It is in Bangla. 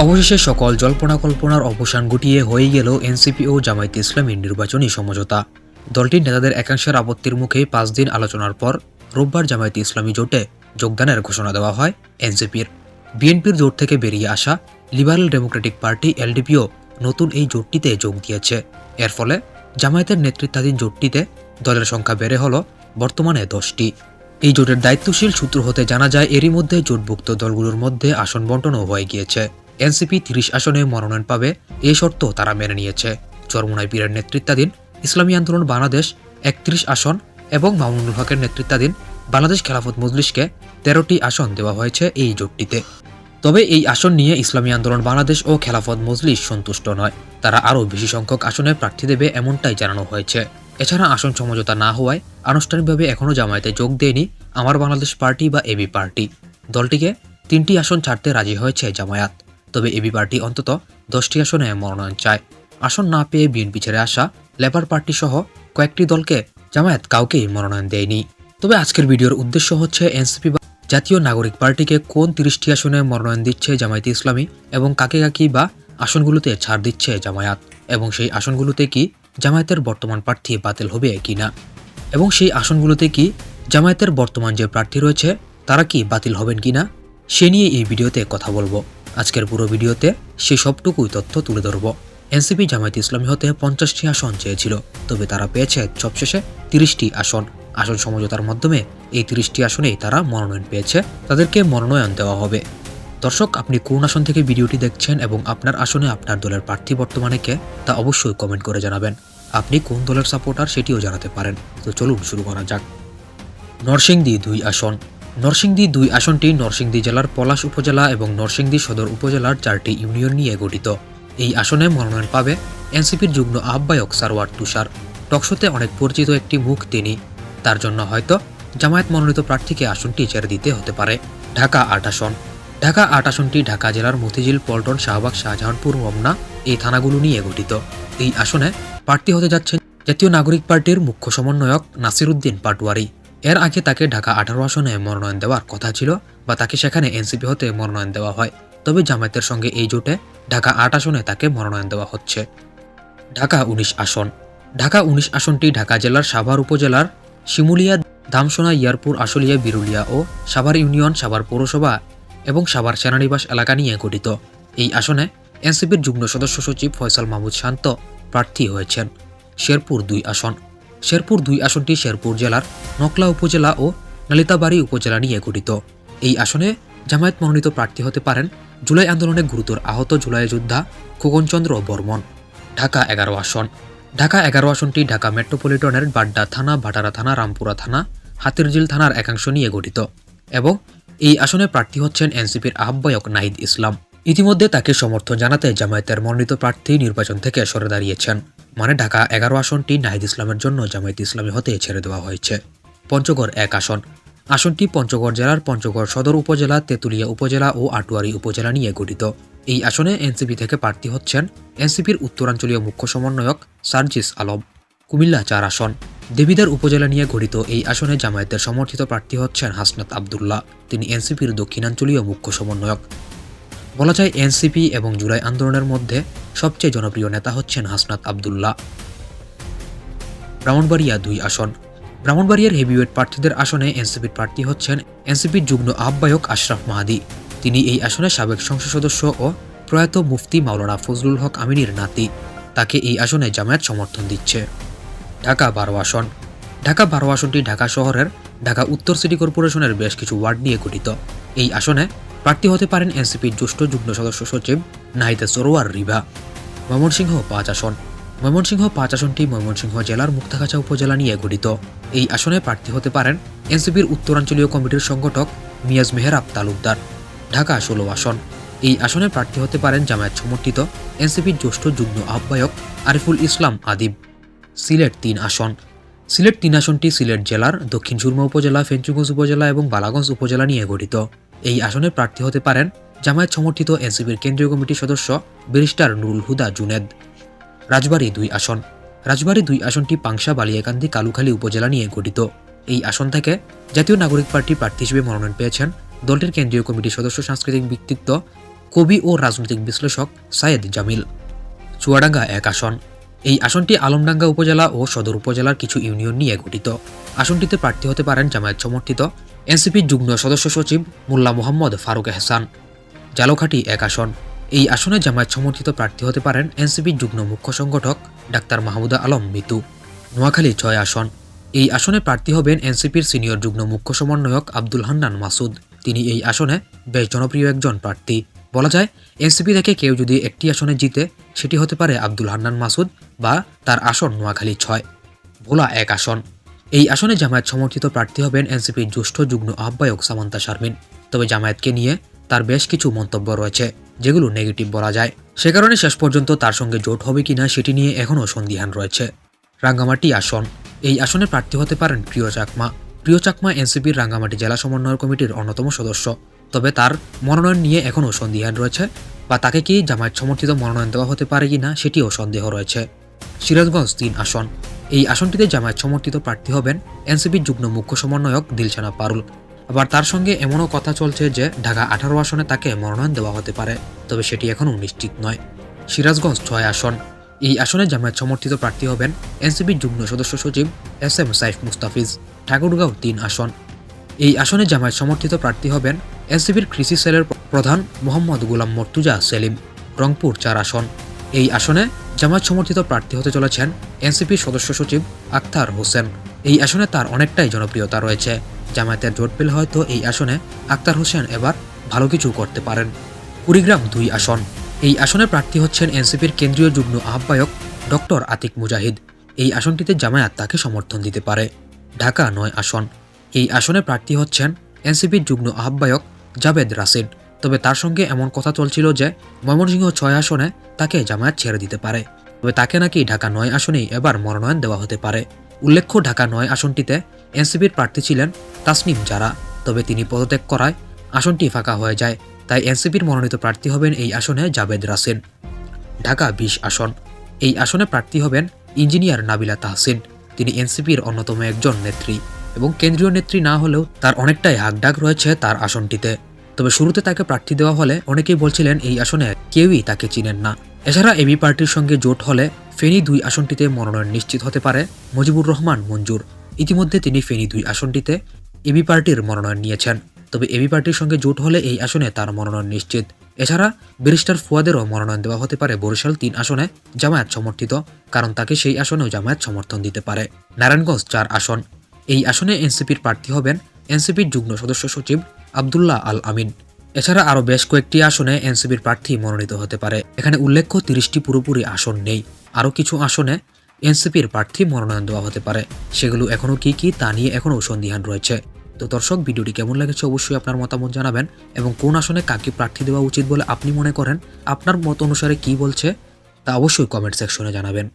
অবশেষে সকল জল্পনা কল্পনার অবসান ঘটিয়ে হয়ে গেল এনসিপি ও জামায়াতে ইসলামীর নির্বাচনী সমঝোতা। দলটির নেতাদের একাংশের আপত্তির মুখে পাঁচ দিন আলোচনার পর রোববার জামায়াতে ইসলামী জোটে যোগদানের ঘোষণা দেওয়া হয় এনসিপির। বিএনপির জোট থেকে বেরিয়ে আসা লিবারেল ডেমোক্রেটিক পার্টি এলডিপিও নতুন এই জোটটিতে যোগ দিয়েছে। এর ফলে জামায়াতের নেতৃত্বাধীন জোটটিতে দলের সংখ্যা বেড়ে হল বর্তমানে দশটি। এই জোটের দায়িত্বশীল সূত্র হতে জানা যায় এরই মধ্যে জোটভুক্ত দলগুলোর মধ্যে আসন বন্টনও হয়ে গিয়েছে। এনসিপি তিরিশ আসনে মনোনয়ন পাবে, এ শর্ত তারা মেনে নিয়েছে। চরমুনাই পীরের নেতৃত্বাধীন ইসলামী আন্দোলন বাংলাদেশ একত্রিশ আসন এবং মামুনুল হকের নেতৃত্বাধীন বাংলাদেশ খেলাফত মজলিসকে তেরোটি আসন দেওয়া হয়েছে এই জোটটিতে। তবে এই আসন নিয়ে ইসলামী আন্দোলন বাংলাদেশ ও খেলাফত মজলিস সন্তুষ্ট নয়। তারা আরও বেশি সংখ্যক আসনে প্রার্থী দেবে এমনটাই জানানো হয়েছে। এছাড়া আসন সমঝোতা না হওয়ায় আনুষ্ঠানিকভাবে এখনও জামায়াতে যোগ দেয়নি আমার বাংলাদেশ পার্টি বা এবি পার্টি। দলটিকে তিনটি আসন ছাড়তে রাজি হয়েছে জামায়াত। তবে এবি পার্টি অন্তত দশটি আসনে মনোনয়ন চায়। আসন না পেয়ে বিএনপি ছেড়ে আসা লেবার পার্টি সহ কয়েকটি দলকে জামায়াত কাউকেই মনোনয়ন দেয়নি। তবে আজকের ভিডিওর উদ্দেশ্য হচ্ছে এনসিপি বা জাতীয় নাগরিক পার্টিকে কোন তিরিশটি আসনে মনোনয়ন দিচ্ছে জামায়াতে ইসলামী এবং কাকে কাকি বা আসনগুলোতে ছাড় দিচ্ছে জামায়াত? এবং সেই আসনগুলোতে কি জামায়াতের বর্তমান প্রার্থী বাতিল হবে কিনা? এবং সেই আসনগুলোতে কি জামায়াতের বর্তমান যে প্রার্থী রয়েছে, তারা কি বাতিল হবেন কিনা? সে নিয়ে এই ভিডিওতে কথা বলব। আজকের পুরো ভিডিওতে সে সবটুকুই তথ্য তুলে ধরবো। এনসিপি জামায়াত ইসলামী হতে পঞ্চাশটি আসন চেয়েছিল, তবে তারা পেয়েছে সবশেষে তিরিশটি আসন। আসন সমঝোতার মাধ্যমে এই তিরিশটি আসনেই তারা মনোনয়ন পেয়েছে, তাদেরকে মনোনয়ন দেওয়া হবে। দর্শক, আপনি কোন আসন থেকে ভিডিওটি দেখছেন এবং আপনার আসনে আপনার দলের প্রার্থী বর্তমানে কে, তা অবশ্যই কমেন্ট করে জানাবেন। আপনি কোন দলের সাপোর্টার সেটিও জানাতে পারেন। তো চলুন শুরু করা যাক। নরসিংদী দুই আসন। নরসিংদী দুই আসনটি নরসিংদী জেলার পলাশ উপজেলা এবং নরসিংদী সদর উপজেলার চারটি ইউনিয়ন নিয়ে গঠিত। এই আসনে মনোনয়ন পাবে এনসিপির যুগ্ম আহ্বায়ক সারওয়ার তুষার। টকশোতে অনেক পরিচিত একটি মুখ তিনি। তার জন্য হয়তো জামায়াত মনোনীত প্রার্থীকে আসনটি ছেড়ে দিতে হতে পারে। ঢাকা আট আসন। ঢাকা আট আসনটি ঢাকা জেলার মতিঝিল, পল্টন, শাহবাগ, শাহজাহানপুর রমনা এই থানাগুলো নিয়ে গঠিত। এই আসনে প্রার্থী হতে যাচ্ছেন জাতীয় নাগরিক পার্টির মুখ্য সমন্বয়ক নাসিরুদ্দিন পাটওয়ারি এর আগে তাকে ঢাকা আঠারো আসনে মনোনয়ন দেওয়ার কথা ছিল বা তাকে সেখানে এনসিপি হতে মনোনয়ন দেওয়া হয়। তবে জামায়াতের সঙ্গে এই জোটে ঢাকা আট আসনে তাকে মনোনয়ন দেওয়া হচ্ছে। ঢাকা উনিশ আসন। ঢাকা উনিশ আসনটি ঢাকা জেলার সাভার উপজেলার শিমুলিয়া ধামসোনা ইয়ারপুর আশুলিয়া বিরুলিয়া ও সাভার ইউনিয়ন, সাভার পৌরসভা এবং সাভার সেনানিবাস এলাকা নিয়ে গঠিত। এই আসনে এনসিপির যুগ্ম সদস্য সচিব ফয়সাল মাহমুদ শান্ত প্রার্থী হয়েছেন। শেরপুর দুই আসন। শেরপুর দুই আসনটি শেরপুর জেলার নকলা উপজেলা ও নালিতাবাড়ি উপজেলা নিয়ে গঠিত। এই আসনে জামায়াত মনোনীত প্রার্থী হতে পারেন জুলাই আন্দোলনে গুরুতর আহত জুলাই যোদ্ধা খোকনচন্দ্র বর্মন। ঢাকা এগারো আসন। ঢাকা এগারো আসনটি ঢাকা মেট্রোপলিটনের বাড্ডা থানা ভাটারা থানা, রামপুরা থানা, হাতিরঝিল থানার একাংশ নিয়ে গঠিত এবং এই আসনে প্রার্থী হচ্ছেন এনসিপির আহ্বায়ক নাহিদ ইসলাম। ইতিমধ্যে তাকে সমর্থন জানাতে জামায়াতের মনোনীত প্রার্থী নির্বাচন থেকে সরে দাঁড়িয়েছেন। মানে ঢাকা এগারো আসনটি নাহিদ ইসলামের জন্য জামায়াত ইসলামী হতে ছেড়ে দেওয়া হয়েছে। পঞ্চগড় এক আসন। আসনটি পঞ্চগড় জেলার পঞ্চগড় সদর উপজেলা, তেঁতুলিয়া উপজেলা ও আটোয়ারি উপজেলা নিয়ে গঠিত। এই আসনে এনসিপি থেকে প্রার্থী হচ্ছেন এনসিপির উত্তরাঞ্চলীয় মুখ্য সমন্বয়ক সার্জিস আলম। কুমিল্লা চার আসন। দেবিদার উপজেলা নিয়ে গঠিত এই আসনে জামায়াতের সমর্থিত প্রার্থী হচ্ছেন হাসনাত আবদুল্লাহ। তিনি এনসিপির দক্ষিণাঞ্চলীয় মুখ্য সমন্বয়ক। বলা যায় এনসিপি এবং জুলাই আন্দোলনের মধ্যে সবচেয়ে জনপ্রিয় নেতা হচ্ছেন হাসনাত আবদুল্লাহ। ব্রাহ্মণবাড়িয়া দুই আসন। ব্রাহ্মণবাড়িয়ার হেভিওয়েট প্রার্থীদের আসনে এনসিপির প্রার্থী হচ্ছেন এনসিপির যুগ্ম আহ্বায়ক আশরাফ মাহাদি। তিনি এই আসনে সাবেক সংসদ সদস্য ও প্রয়াত মুফতি মাওলানা ফজলুল হক আমিনীর নাতি। তাকে এই আসনে জামায়াত সমর্থন দিচ্ছে। ঢাকা বারো আসন। ঢাকা বারো আসনটি ঢাকা শহরের ঢাকা উত্তর সিটি কর্পোরেশনের বেশ কিছু ওয়ার্ড নিয়ে গঠিত। এই আসনে প্রার্থী হতে পারেন এনসিপির জ্যেষ্ঠ যুগ্ম সদস্য সচিব নাহিদা সরোয়ার রিভা। ময়মনসিংহ পাঁচ আসন। ময়মনসিংহ পাঁচ আসনটি ময়মনসিংহ জেলার মুক্তাগাছা উপজেলা নিয়ে গঠিত। এই আসনে প্রার্থী হতে পারেন এনসিপির উত্তরাঞ্চলীয় কমিটির সংগঠক মিয়াজ মেহরাব তালুকদার ঢাকা ষোলো আসন। এই আসনে প্রার্থী হতে পারেন জামায়াত সমর্থিত এনসিপির জ্যেষ্ঠ যুগ্ম আহ্বায়ক আরিফুল ইসলাম আদিব। সিলেট তিন আসন। সিলেট তিন আসনটি সিলেট জেলার দক্ষিণ সুরমা উপজেলা, ফেঞ্চুগঞ্জ উপজেলা এবং বালাগঞ্জ উপজেলা নিয়ে গঠিত। এই আসনে প্রার্থী হতে পারেন জামায়াত সমর্থিত এনসিপির কেন্দ্রীয় কমিটির সদস্য ব্যারিস্টার নুরুল হুদা জুনেদ। রাজবাড়ী দুই আসন। রাজবাড়ী দুই আসনটি পাংশা, বালিয়াকান্দি, কালুখালী উপজেলা নিয়ে গঠিত। এই আসন থেকে জাতীয় নাগরিক পার্টি প্রার্থী হিসেবে মনোনয়ন পেয়েছেন দলটির কেন্দ্রীয় কমিটির সদস্য সাংস্কৃতিক ব্যক্তিত্ব, কবি ও রাজনৈতিক বিশ্লেষক সায়েদ জামিল। চুয়াডাঙ্গা এক আসন। এই আসনটি আলমডাঙ্গা উপজেলা ও সদর উপজেলার কিছু ইউনিয়ন নিয়ে গঠিত। আসনটিতে প্রার্থী হতে পারেন জামায়াত সমর্থিত এনসিপির যুগ্ম সদস্য সচিব মোল্লা মোহাম্মদ ফারুক এহসান। জালখাটি এক আসন। এই আসনে জামায়াত সমর্থিত প্রার্থী হতে পারেন এনসিপির যুগ্ম মুখ্য সংগঠক ডাক্তার মাহমুদা আলম মিতু। নোয়াখালী ছয় আসন। এই আসনে প্রার্থী হবেন এনসিপির সিনিয়র যুগ্ম মুখ্য সমন্বয়ক আব্দুল হান্নান মাসুদ। তিনি এই আসনে বেশ জনপ্রিয় একজন প্রার্থী। বলা যায়, এনসিপি থেকে কেউ যদি একটি আসনে জিতে, সেটি হতে পারে আব্দুল হান্নান মাসুদ বা তার আসন নোয়াখালী ছয়। ভোলা এক আসন। এই আসনে জামায়াত সমর্থিত প্রার্থী হবেন এনসিপির জ্যেষ্ঠ যুগ্ম আহ্বায়ক সামান্তা শারমিন। তবে জামায়াতকে নিয়ে তার বেশ কিছু মন্তব্য রয়েছে, যেগুলো নেগেটিভ বলা যায়। সে কারণে শেষ পর্যন্ত তার সঙ্গে জোট হবে কিনা সেটি নিয়ে এখনও সন্দিহান রয়েছে। রাঙ্গামাটি আসন। এই আসনে প্রার্থী হতে পারেন প্রিয় চাকমা। প্রিয় চাকমা এনসিপির রাঙ্গামাটি জেলা সমন্বয় কমিটির অন্যতম সদস্য। তবে তার মনোনয়ন নিয়ে এখনও সন্দিহান রয়েছে, বা তাকে কি জামায়াত সমর্থিত মনোনয়ন দেওয়া হতে পারে কিনা সেটিও সন্দেহ রয়েছে। সিরাজগঞ্জ তিন আসন। এই আসনটিতে জামায়াত সমর্থিত প্রার্থী হবেন এনসিপির যুগ্ম মুখ্য সমন্বয়ক দিলশানা পারুল। আবার তার সঙ্গে এমনও কথা চলছে যে ঢাকা আঠারো আসনে তাকে মনোনয়ন দেওয়া হতে পারে, তবে সেটি এখনও নিশ্চিত নয়। সিরাজগঞ্জ ছয় আসন। এই আসনে জামায়াত সমর্থিত প্রার্থী হবেন এনসিপির যুগ্ম সদস্য সচিব এস এম সাইফ মুস্তাফিজ, ঠাকুরগাঁও তিন আসন। এই আসনে জামায়াত সমর্থিত প্রার্থী হবেন এনসিপির কৃষি সেলের প্রধান মোহাম্মদ গোলাম মর্তুজা সেলিম, রংপুর চার আসন। এই আসনে জামায়াত সমর্থিত প্রার্থী হতে চলেছেন এনসিপির সদস্য সচিব আখতার হোসেন। এই আসনে তার অনেকটাই জনপ্রিয়তা রয়েছে। জামায়াতের জোট পেলে হয়তো এই আসনে আখতার হোসেন এবার ভালো কিছু করতে পারেন। কুড়িগ্রাম দুই আসন। এই আসনে প্রার্থী হচ্ছেন এনসিপির কেন্দ্রীয় যুগ্ম আহ্বায়ক ডক্টর আতিক মুজাহিদ। এই আসনটিতে জামায়াত তাকে সমর্থন দিতে পারে। ঢাকা নয় আসন। এই আসনে প্রার্থী হচ্ছেন এনসিপির যুগ্ম আহ্বায়ক জাবেদ রাসিদ তবে তার সঙ্গে এমন কথা চলছিল যে ময়মনসিংহ ছয় আসনে তাকে জামায়াত ছেড়ে দিতে পারে। তবে তাকে নাকি ঢাকা নয় আসনেই এবার মনোনয়ন দেওয়া হতে পারে। উল্লেখ্য, ঢাকা নয় আসনটিতে এনসিপির প্রার্থী ছিলেন তাসনিম জারা। তবে তিনি পদত্যাগ করায় আসনটি ফাঁকা হয়ে যায়। তাই এনসিপির মনোনীত প্রার্থী হবেন এই আসনে জাবেদ রাসিন ঢাকা বিশ আসন। এই আসনে প্রার্থী হবেন ইঞ্জিনিয়ার নাবিলা তাহসিন। তিনি এনসিপির অন্যতম একজন নেত্রী এবং কেন্দ্রীয় নেত্রী না হলেও তার অনেকটাই হাকডাক রয়েছে তার আসনটিতে। তবে শুরুতে তাকে প্রার্থী দেওয়া হলে অনেকেই বলছিলেন এই আসনে কেউই তাকে চিনেন না। এছাড়া এবি পার্টির সঙ্গে জোট হলে ফেনী দুই আসনটিতে মনোনয়ন নিশ্চিত হতে পারে মুজিবুর রহমান মঞ্জুর। ইতিমধ্যে তিনি ফেনী দুই আসনটিতে এবি পার্টির মনোনয়ন নিয়েছেন। তবে এবি পার্টির সঙ্গে জোট হলে এই আসনে তার মনোনয়ন নিশ্চিত। এছাড়া ব্যারিস্টার ফুয়াদেরও মনোনয়ন দেওয়া হতে পারে বরিশাল তিন আসনে জামায়াত সমর্থিত, কারণ তাকে সেই আসনেও জামায়াত সমর্থন দিতে পারে। নারায়ণগঞ্জ চার আসন। এই আসনে এনসিপির প্রার্থী হবেন এনসিপির যুগ্ম সদস্য সচিব আবদুল্লাহ আল আমিন এছাড়া আরও বেশ কয়েকটি আসনে এনসিপির প্রার্থী মনোনীত হতে পারে। এখানে উল্লেখ্য তিরিশটি পুরোপুরি আসন নেই। আরও কিছু আসনে এনসিপির প্রার্থী মনোনয়ন দেওয়া হতে পারে। সেগুলো এখনও কি কি তা নিয়ে এখনও সন্দিহান রয়েছে। তো দর্শক, ভিডিওটি কেমন লেগেছে অবশ্যই আপনার মতামত জানাবেন এবং কোন আসনে কাকে প্রার্থী দেওয়া উচিত বলে আপনি মনে করেন, আপনার মত অনুসারে কি বলছে তা অবশ্যই কমেন্ট সেকশনে জানাবেন।